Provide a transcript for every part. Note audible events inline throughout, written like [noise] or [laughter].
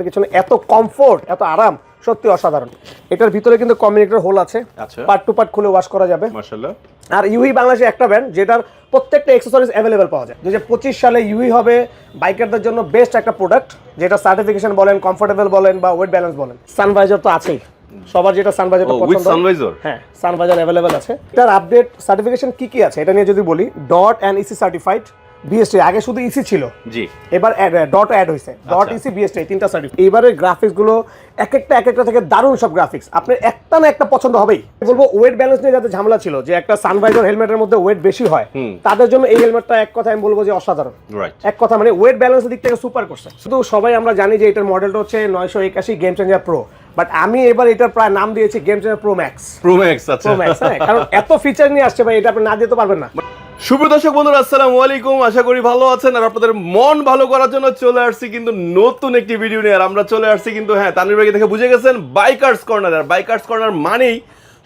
কিছু না, এত কমফোর্ট এত আরাম সত্যি অসাধারণ। এটার ভিতরে কিন্তু কমিউনিকেটর হোল আছে। পার্ট টু পার্ট খুলে ওয়াশ করা যাবে। মাশাআল্লাহ। আর ইউই বাংলাদেশে একটা ব্র্যান্ড যেটার প্রত্যেকটা এক্সেসরিজ অ্যাভেলেবেল পাওয়া যায়। হাজার পঁচিশ সালে ইউই হবে বাইকারদের জন্য বেস্ট একটা প্রোডাক্ট যেটা সার্টিফিকেশন বলেন কমফোর্টেবল বলেন বা ওয়েট ব্যালেন্স বলেন। সানভাইজার তো আছেই। সবার যেটা সানভাইজারটা পছন্দ। সানভাইজার হ্যাঁ সানভাইজার অ্যাভেলেবেল আছে। এটার আপডেট সার্টিফিকেশন কি কি আছে? এটা নিয়ে যদি বলি DOT and EC certified BST আগে শুধু ইসি ছিল। জি। এবার ডট অ্যাড হয়েছে ডট ইসি বিএসটি তিনটা সার্টিফিকেট এইবারে গ্রাফিক্সগুলো এক একটা এক একটা থেকে দারুণ সব গ্রাফিক্স আপনার একটা না একটা পছন্দ হবেই। বলব ওয়েট ব্যালেন্স নিয়ে যাতে ঝামেলা ছিল যে একটা সানভাইজার হেলমেটের মধ্যে ওয়েট বেশি হয় তাদের জন্য এই হেলমেটটা এক কথা আমি বলব যে অসাধারণ। রাইট এক কথা মানে ওয়েট ব্যালেন্সের দিক থেকে সুপার করছে। শুধু সবাই আমরা জানি যে এটার মডেলটা হচ্ছে নয়শো একাশি গেম চেঞ্জার প্রো বাট আমি এবার এটার প্রায় নাম দিয়েছি game changer pro max pro max আচ্ছা। প্রো ম্যাক্স কারণ এত ফিচার নিয়ে আসছে ভাই এটা আপনি না দিতে পারবেন না। শুভ দর্শক বন্ধুরা, আসসালামু আলাইকুম। আশা করি ভালো আছেন আর আপনাদের মন ভালো করার জন্য চলে আসছি কিন্তু নতুন একটি ভিডিও নিয়ে। আর আমরা চলে আসছি কিন্তু হ্যাঁ তানভীর ভাইকে দেখে বুঝে গেছেন বাইকার্স কর্নার আর বাইকার্স কর্নার মানেই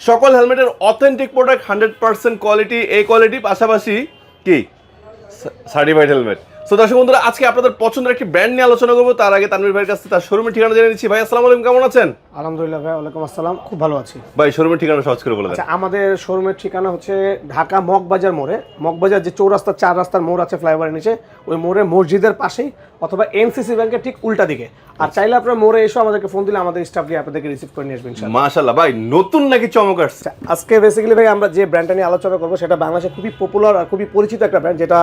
সকল হেলমেটের authentic product hundred percent quality এই কোয়ালিটি পাশাপাশি কি? সার্টিফাইড হেলমেট সো দর্শক বন্ধুরা আজকে আপনাদের পছন্দের একটি ব্র্যান্ড নিয়ে আলোচনা করব। তার আগে তানভীর ভাইয়ের কাছে তার শোরুমের ঠিকানা জেনে নিচ্ছি। ভাই আসসালামু আলাইকুম কেমন আছেন? আলহামদুলিল্লাহ ভাই ওয়ালাইকুম আসসালাম। খুব ভালো আছি। ভাই শোরুমের ঠিকানা সহজ করে বলে দেন। আচ্ছা আমাদের শোরুমের ঠিকানা হচ্ছে ঢাকা মগবাজার মোড়ে। মগবাজার যে চৌরাস্তা চার রাস্তার মোড় আছে ফ্লাইওভারের নিচে ওই মোড়ে মসজিদের পাশেই অথবা এনসিসি ব্যাংকের ঠিক উল্টা দিকে। আর চাইলে আপনার মোড়ে এসে আমাদেরকে ফোন দিলে আমাদের স্টাফ দিয়ে আপনাদেরকে রিসিভ করে নিয়ে আসবেন ইনশাআল্লাহ। মাশাল্লাহ ভাই নতুন নাকি চমক আসছে? আজকে বেসিক্যালি ভাই আমরা যে ব্র্যান্ডটা নিয়ে আলোচনা করব সেটা বাংলাদেশে খুবই পপুলার আর খুবই পরিচিত একটা ব্র্যান্ড যেটা.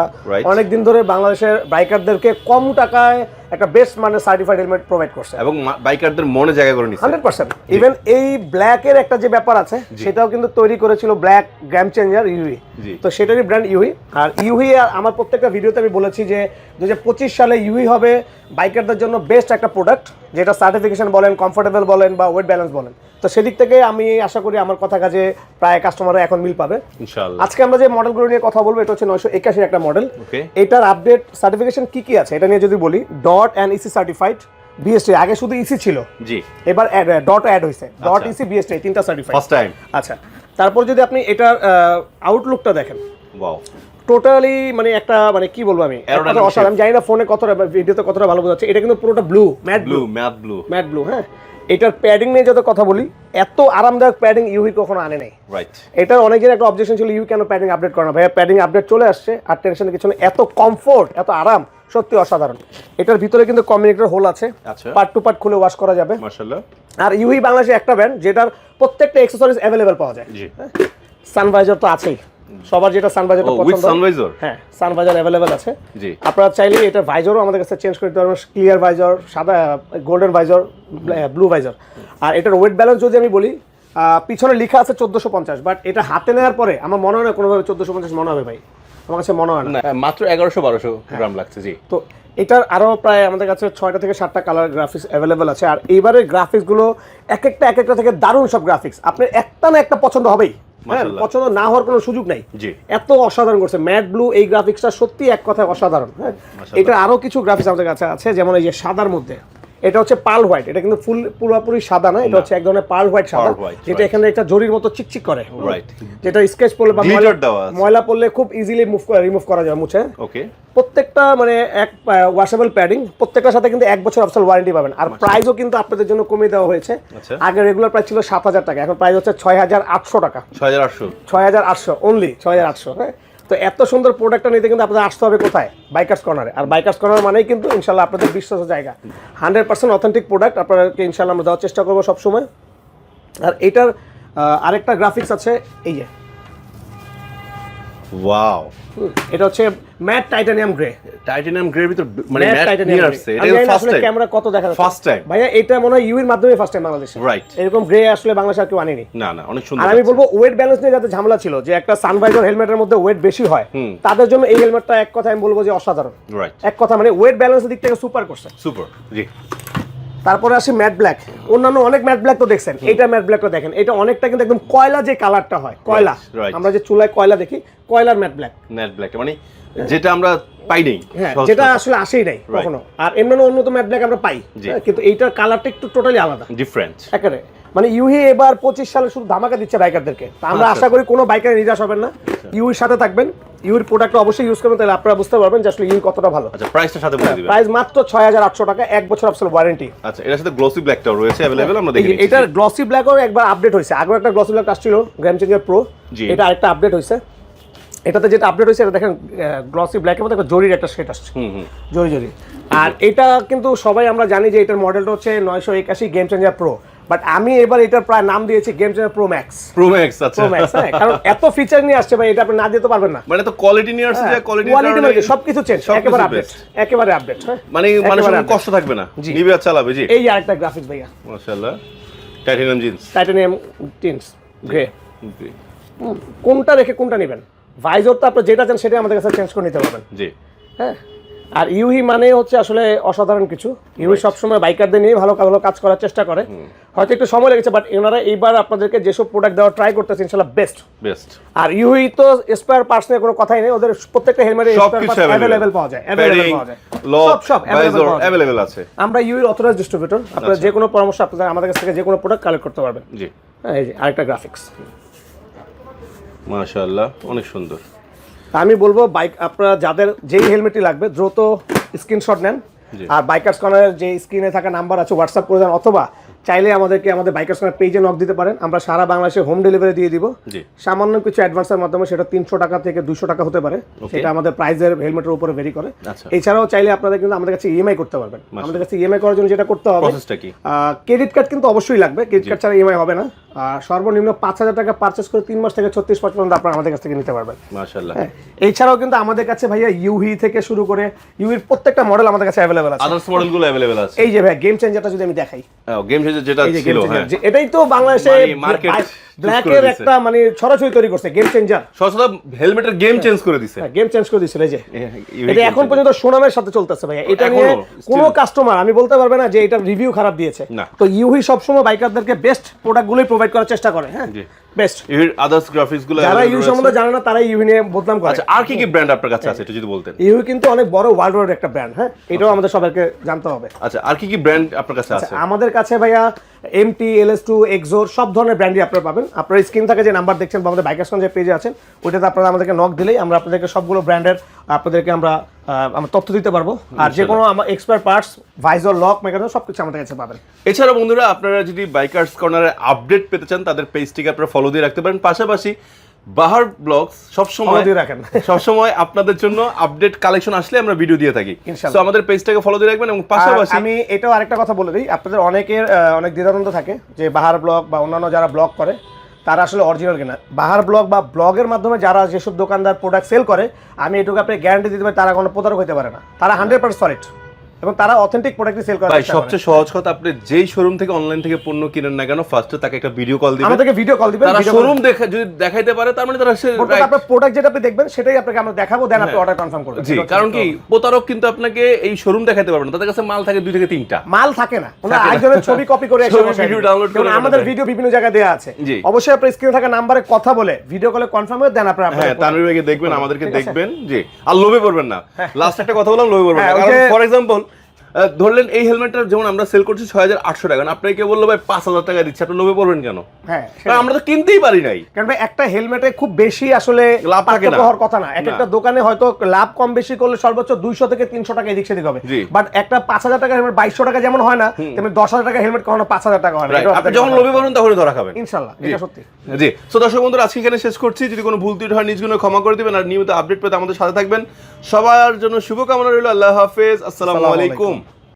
অনেক দিন ধরে বাংলাদেশের বাইকারদেরকে কম টাকায় একটা বেস্ট মানে সার্টিফাইড হেলমেট প্রোভাইড করছে। এবং বাইকারদের মনে জায়গা করে নিচ্ছে হান্ড্রেড পার্সেন্ট। ইভেন এই ব্ল্যাকের একটা যে ব্যাপার আছে সেটাও কিন্তু তৈরি করেছিল ব্ল্যাক গ্যাম চেঞ্জার ইউই। তো সেটারই ব্র্যান্ড ইউই আর ইউই আমার প্রত্যেকটা ভিডিওতে আমি বলেছি যে দু হাজার পঁচিশ সালে ইউই হবে বাইকারদের জন্য বেস্ট একটা প্রোডাক্ট যেটা সার্টিফিকেশন বলেন কমফোর্টেবল বলেন বা ওয়েট ব্যালেন্স বলেন। তো সেদিক থেকে আমি আশা করি আমার কথা কাজে প্রায় কাস্টমাররা এখন মিল পাবে। আজকে আমরা যে মডেলগুলো নিয়ে কথা বলব এটা হচ্ছে নয়শো একাশির একটা মডেল এটার আপডেট সার্টিফিকেশন কি কি আছে? এটা নিয়ে যদি বলি DOT and EC certified BST আগে শুধু ইসি ছিল। জি। এবার ডট অ্যাড হয়েছে ডট ইসি বিএসটি তিনটা সার্টিফাইড ফার্স্ট টাইম আচ্ছা। তারপর যদি আপনি এটার আউটলুকটা দেখেন। ওয়াও টোটালি মানে একটা মানে কি বলব আমি? অসাধারণ আমি জানি না ফোনে কতটা ভিডিওতে কতটা ভালো বোঝাচ্ছে এটা কিন্তু পুরোটা blue matte blue math blue matte blue হ্যাঁ? এটার প্যাডিং নিয়ে যত কথা বলি এত আরামদায়ক প্যাডিং ইউহি কখনো আনে নাই। রাইট এটার অনেকের একটা অবজেকশন ছিল ইউ কেন প্যাডিং আপডেট করে না? ভাইয়া প্যাডিং আপডেট চলে আসছে আর টেনশনের কিছু না এত কমফোর্ট এত আরাম সত্যি অসাধারণ। এটার ভিতরে কিন্তু কমিউনিকেটর হোল আছে। পার্ট টু পার্ট খুলে ওয়াশ করা যাবে। মাশাআল্লাহ। আর ইউহি বাংলাদেশে একটা ব্র্যান্ড যেটার প্রত্যেকটা এক্সেসরিজ অ্যাভেলেবেল পাওয়া যায়। জি। সানভাইজার তো আছেই। সবার যেটা সানভাইজার পছন্দ সানভাইজার হ্যাঁ সানভাইজার अवेलेबल আছে। জি। আপনারা চাইলে এটা ভাইজারও আমাদের কাছে চেঞ্জ করে দিতে পারবেন ক্লিয়ার ভাইজার সাদা গোল্ডেন ভাইজার ব্লু ভাইজার আর এটার ওয়েট ব্যালেন্স যদি আমি বলি পিছনে লেখা আছে চোদ্দোশো পঞ্চাশ বাট এটা হাতে নেওয়ার পরে আমার মনে হয় না কোনোভাবে চোদ্দোশো পঞ্চাশ মনে হবে ভাই। আমার কাছে মনে হয় না। মাত্র এগারোশো বারোশো গ্রাম লাগছে জি। তো এটার আরও প্রায় আমাদের কাছে ছয়টা থেকে সাতটা কালার গ্রাফিক্স অ্যাভেলেবেল আছে। আর এইবারের গ্রাফিক্সগুলো এক একটা এক একটা থেকে দারুণ সব গ্রাফিক্স আপনার একটা না একটা পছন্দ হবেই। হ্যাঁ পছন্দ না হওয়ার কোনো সুযোগ নাই। এত অসাধারণ করছে। ম্যাট ব্লু এই গ্রাফিক্সটা সত্যি এক কথায় অসাধারণ। হ্যাঁ এটা আরও কিছু গ্রাফিক্স আমাদের কাছে আছে যেমন এই যে সাদার মধ্যে। এটা হচ্ছে পার্ল হোয়াইট এটা কিন্তু ফুল পুরোপুরি সাদা না এটা হচ্ছে এক ধরনের পার্ল হোয়াইট সাদা। যেটা এখানে একটা জরির মতো চিকচিক করে. যেটা স্কেচ পড়লে বা ময়লা- পড়লে খুব ইজিলি মুভ রিমুভ করা যায় মুছে। ওকে প্রত্যেকটা মানে এক ওয়াশেবল প্যাডিং প্রত্যেকটার সাথে কিন্তু এক বছর অফিসিয়াল ওয়ারেন্টি পাবেন। আর প্রাইসও কিন্তু আপনাদের জন্য কমিয়ে দেওয়া হয়েছে। আচ্ছা। আগে রেগুলার প্রাইস ছিল সাত হাজার টাকা এখন প্রাইস হচ্ছে ছয় হাজার আটশো টাকা। ছয় হাজার আটশো। ছয় হাজার আটশো অনলি ছয় হাজার আটশো হ্যাঁ? তো এত সুন্দর প্রোডাক্টটা নিতে কিন্তু আপনাদের আসতে হবে কোথায়? বাইকার্স কর্নারে আর বাইকার্স কর্নার মানেই কিন্তু ইনশাল্লাহ আপনাদের বিশ্বাস জায়গা। হান্ড্রেড পার্সেন্ট অথেন্টিক প্রোডাক্ট আপনাদেরকে ইনশাল্লাহ আমরা দেওয়ার চেষ্টা করব সবসময়। আর এটার আরেকটা গ্রাফিক্স আছে এই যে। ওয়াও এটা হচ্ছে matte titanium grey titanium grey ভিতর মানে ম্যাট টাইটানিয়াম আসছে এটা ফার্স্ট টাইম ক্যামেরা কত দেখা যাচ্ছে। ফার্স্ট টাইম ভাইয়া এটা মনে হয় ইউএর মাধ্যমে ফার্স্ট টাইম বাংলাদেশে। রাইট এরকম গ্রে আসলে বাংলাদেশে আর কেউ আনেনি। না না অনেক আর আমি বলব ওয়েট ব্যালেন্স নিয়ে যাতে ঝামেলা ছিল যে একটা সানভাইজার হেলমেটের মধ্যে ওয়েট বেশি হয় তাদের জন্য এই হেলমেটটা এক কথা আমি বলব যে অসাধারণ। রাইট এক কথা মানে ওয়েট ব্যালেন্সের দিক থেকে সুপার করছে। সুপার জি। তারপরে আসি ম্যাট ব্ল্যাক। অন্যান্য অনেক ম্যাট ব্ল্যাক তো দেখছেন। এটা ম্যাট ব্ল্যাকটা দেখেন। এটা অনেকটা কিন্তু একদম কয়লা যে কালারটা হয় কয়লা। আমরা যে চুলায় কয়লা দেখি কয়লার ম্যাট ব্ল্যাক। ম্যাট ব্ল্যাক মানে যেটা আমরা পাই নেই হ্যাঁ যেটা আসলে আসেই নাই কখনো। আর এমনি উন্নত ম্যাট ব্ল্যাক আমরা পাই। হ্যাঁ, কিন্তু এইটার কালারটা একটু টোটালি আলাদা। ডিফারেন্ট একেবারে। মানে ইউহি এবার পঁচিশ সালে শুধু ধামাকা দিচ্ছে বাইকারদেরকে। আমরা আচ্ছা। আশা করি কোনো বাইকার নিরাশ হবেন না। ইউহির সাথে থাকবেন। ইউর প্রোডাক্ট অবশ্যই ইউজ করবেন তাহলে আপনারা বুঝতে পারবেন যে আসলে ইউ কতটা ভালো। আচ্ছা প্রাইসটা সাথে বলে দিবেন। প্রাইস মাত্র ছয় হাজার আটশো টাকা এক বছর আপসল ওয়ারেন্টি আচ্ছা এটার সাথে গ্লসি ব্ল্যাকটাও রয়েছে অ্যাভেলেবেল আমরা দেখে। এটার গ্লসি ব্ল্যাকও একবার আপডেট হয়েছে। আগে একটা গ্লসি ব্ল্যাক আসছিল গ্র্যাম চেঞ্জার প্রো জি। এটা আরেকটা আপডেট হয়েছে। এটাতে যেটা আপডেট হয়েছে এটা দেখেন গ্লসি ব্ল্যাকের মধ্যে একটা জরির একটা সেট আসছে। হুম হুম। জরি জরি। আর এটা কিন্তু সবাই আমরা জানি যে এটার মডেলটা হচ্ছে নয়শো একাশি গেম চেঞ্জার প্রো বাট আমি এবার এটার প্রায় নাম দিয়েছি game changer pro max pro max আচ্ছা। প্রো ম্যাক্স হ্যাঁ কারণ এত ফিচার নিয়ে আসছে ভাই এটা আপনি না দিতে পারবেন না। মানে তো কোয়ালিটি নিয়ে আসছে কোয়ালিটি কোয়ালিটি মানে সবকিছু চেঞ্জ একেবারে আপডেট একেবারে আপডেট হ্যাঁ মানে মানুষের কষ্ট থাকবে না। নিবে আর চালাবে জি। এই আরেকটা গ্রাফিক্স ভাইয়া। মাশাআল্লাহ। Titanium jeans titanium tins grey কোনটা রেখে কোনটা নেবেন? ভাইজর তো আপনি যেটা চান সেটাই আমাদের কাছে চেঞ্জ করে নিতে পারবেন। জি। হ্যাঁ আর ইউহি মানে হচ্ছে আসলে অসাধারণ কিছু। ইউহি সবসময় বাইকারদের নিয়ে ভালো ভালো কাজ করার চেষ্টা করে। হয়তো একটু সময় লেগেছে বাট এনারা এইবার আপনাদেরকে যেসব প্রোডাক্ট দেওয়ার ট্রাই করতেছে ইনশাল্লাহ বেস্ট বেস্ট আর ইউহি তো স্পেয়ার পার্টস নিয়ে কোনো কথাই নেই ওদের প্রত্যেকটা হেলমেটে স্পেয়ার পার্টস অ্যাভেলেবেল পাওয়া যায় অ্যাভেলেবেল পাওয়া যায়। সব সব। অ্যাভেলেবেল আছে। আমরা ইউর অথরাইজ ডিস্ট্রিবিউটর আপনারা আচ্ছা। যে কোনো পরামর্শ আপনাদের আমাদের কাছ থেকে যে কোনো প্রোডাক্ট কালেক্ট করতে পারবেন। জি। হ্যাঁ এই যে আরেকটা গ্রাফিক্স মাশাআল্লাহ অনেক সুন্দর। আমি বলব বাইক আপনারা যাদের যেই হেলমেটটি লাগবে দ্রুত স্ক্রিনশট নেন। আর বাইকার্স কর্নারের যে স্ক্রিনে থাকা নাম্বার আছে হোয়াটসঅ্যাপ করে দেন অথবা চাইলে আমাদেরকে আমাদের বাইকার্স কর্নার পেজে নক দিতে পারেন। আমরা সারা বাংলাদেশে হোম ডেলিভারি দিয়ে দিব। সামান্য কিছু অ্যাডভান্সের মাধ্যমে সেটা তিনশো টাকা থেকে দুশো টাকা হতে পারে। সেটা আমাদের প্রাইজের হেলমেটের উপরে ভেরি করে। আচ্ছা। এছাড়াও চাইলে আপনাদের কিন্তু আমাদের কাছে ইএমআই করতে পারবেন। আমাদের কাছে ইএমআই করার জন্য যেটা করতে হবে ক্রেডিট কার্ড কিন্তু অবশ্যই লাগবে। ক্রেডিট কার্ড ছাড়া ইএমআই হবে না। আর সর্বনিম্ন পাঁচ হাজার টাকা পারচেস করে তিন মাস থেকে ছত্রিশ মাস পর্যন্ত আপনারা আমাদের কাছ থেকে নিতে পারবেন। হ্যাঁ। এছাড়াও কিন্তু আমাদের কাছে ভাইয়া ইউহি থেকে শুরু করে ইউহির প্রত্যেকটা মডেল আমাদের কাছে অ্যাভেলেবেল আছে। আদার্স মডেলগুলো অ্যাভেলেবেল আছে। এই যে ভাই গেম চেঞ্জারটা যদি আমি দেখাই। গেম শেষে যেটা ছিল হ্যাঁ। এটাই তো বাংলাদেশে মার্কেট ব্ল্যাকের করে একটা মানে ছড়াছড়ি তৈরি করছে গেম চেঞ্জার সরসদা হেলমেটের গেম চেঞ্জ করে দিছে। গেম চেঞ্জ করে দিছিল এই যে। এটা এখন পর্যন্ত সুনামের সাথে চলতেছে ভাইয়া। এটা নিয়ে কোনো কাস্টমার আমি বলতে পারবে না যে এটা রিভিউ খারাপ দিয়েছে। তো ইউহি সবসময় বাইকারদেরকে বেস্ট প্রোডাক্ট গুলোই প্রোভাইড করার চেষ্টা করে হ্যাঁ। বেস্ট ইউহির আদার্স গ্রাফিক্সগুলো যারা ইউ সম্বন্ধে জানে না তারাই ইউ নিয়ে বদনাম করে। আচ্ছা আর কি কি ব্র্যান্ড আপনার কাছে আছে এটা যদি বলতেন? ইউ কিন্তু অনেক বড় ওয়ার্ল্ড ওয়াইড একটা ব্র্যান্ড হ্যাঁ? এটাও আমাদের সবাইকে জানতে হবে। আচ্ছা আর কি কি ব্র্যান্ড আপনার কাছে আছে? আমাদের কাছে ভাইয়া এমটি এলএস টু এক্সোর সব ধরনের ব্র্যান্ডই আপনারা পাবেন। আপনারা স্ক্রিন থেকে যে নাম্বার দেখছেন বা আমাদের যে পেজে আছেন ওইটাতে আপনারা আমাদেরকে নক দিলেই আমরা আপনাদেরকে সবগুলো ব্র্যান্ডের আপনাদেরকে আমরা আমরা তথ্য দিতে পারব। আর যে কোনো আমার expire parts visor lock mechanism সব কিছু আমাদের কাছে পাবেন। এছাড়া বন্ধুরা আপনারা যদি বাইকার্স কর্নারের আপডেট পেতে চান তাদের পেজটিকে আপনারা ফলো দিয়ে রাখতে পারেন। পাশাপাশি বাহার ব্লগস সবসময় রাখেন। [laughs] সবসময় আপনাদের জন্য আপডেট কালেকশন আসলে আমরা ভিডিও দিয়ে থাকি। তো আমাদের পেজটাকে ফলো দিয়ে রাখবেন এবং পাশাপাশি আমি এটাও আরেকটা কথা বলে দিই আপনাদের অনেকের অনেক দ্বিধাদ্বন্দ্ব থাকে যে বাহার ব্লগ বা অন্যান্য যারা ব্লগ করে তারা আসলে অরিজিনাল কিনা। বাহার ব্লগ বা ব্লগের মাধ্যমে যারা যেসব দোকানদার প্রোডাক্ট সেল করে আমি এটুকু আপনি গ্যারান্টি দিতে পারি তারা কোনো প্রতারক হতে পারে না। তারা হান্ড্রেড পার্সেন্ট সলিড এবং তারা অথেন্টিক প্রোডাক্টই সেল করে ভাই সবচেয়ে সহজ কথা আপনি যেই শোরুম থেকে অনলাইন থেকে পণ্য কিনেন না কেন ফার্স্টে তাকে একটা ভিডিও কল দিবেন। আমাদেরকে ভিডিও কল দিবেন তারা শোরুম দেখা যদি দেখাইতে পারে তার মানে তারা আপনার প্রোডাক্ট যেটা আপনি দেখবেন সেটাই আপনাকে আমরা দেখাবো দেন আপনি অর্ডার কনফার্ম করবেন। জি কারণ কি প্রতারক কিন্তু আপনাকে এই শোরুম দেখাতে পারবে না। তাদের কাছে মাল থাকে দুই থেকে তিনটা। মাল থাকে না। ওনারা থাকে একজনের ছবি কপি করে video download করে আমাদের ভিডিও বিভিন্ন জায়গায় দেওয়া আছে। অবশ্যই আপনার স্ক্রিনে থাকা নাম্বারে কথা বলে ভিডিও কলে কনফার্ম হয়ে দেন আপনার হ্যাঁ তানভীর ভাইকে দেখবেন আমাদেরকে দেখবেন জি। আর লোভে পড়বেন না। লাস্ট একটা কথা বললাম লোভে পড়বেন না। হ্যাঁ, কারণ ফর এক্সাম্পল ধরলেন এই হেলমেটটা যেমন আমরা সেল করছি ছয় হাজার আটশো টাকা। আপনাকে কেউ বলল ভাই পাঁচ হাজার টাকা দিচ্ছে। আপনি লোভে পড়বেন কেন? হ্যাঁ আমরা তো কিনতেই পারি নাই। কারণ ভাই একটা হেলমেটে খুব বেশি আসলে লাভ থাকে না। হওয়ার কথা না। এক একটা দোকানে হয়তো লাভ কম বেশি করলে সর্বোচ্চ দুইশো থেকে তিনশো টাকা এদিক সেদিক হবে। বাট একটা পাঁচ হাজার টাকা হেলমেট বাইশশো টাকা যেমন হয় না তেমনি দশ হাজার টাকা হেলমেট কখনো পাঁচ হাজার টাকা হয় না। আপনি যখন লোভে পড়বেন তখনই ধরা খাবেন। ইনশাল্লাহ এটা সত্যি। জি। সো দর্শক বন্ধুরা আজকে এখানে শেষ করছি। যদি কোনো ভুল ত্রুটি হয় নিজগুলো ক্ষমা করে দিবেন আর নিয়মিত আপডেট পেতে আমাদের সাথে থাকবেন। সবার জন্য শুভকামনা রইল। আল্লাহ হাফেজ। আসসালামু আলাইকুম।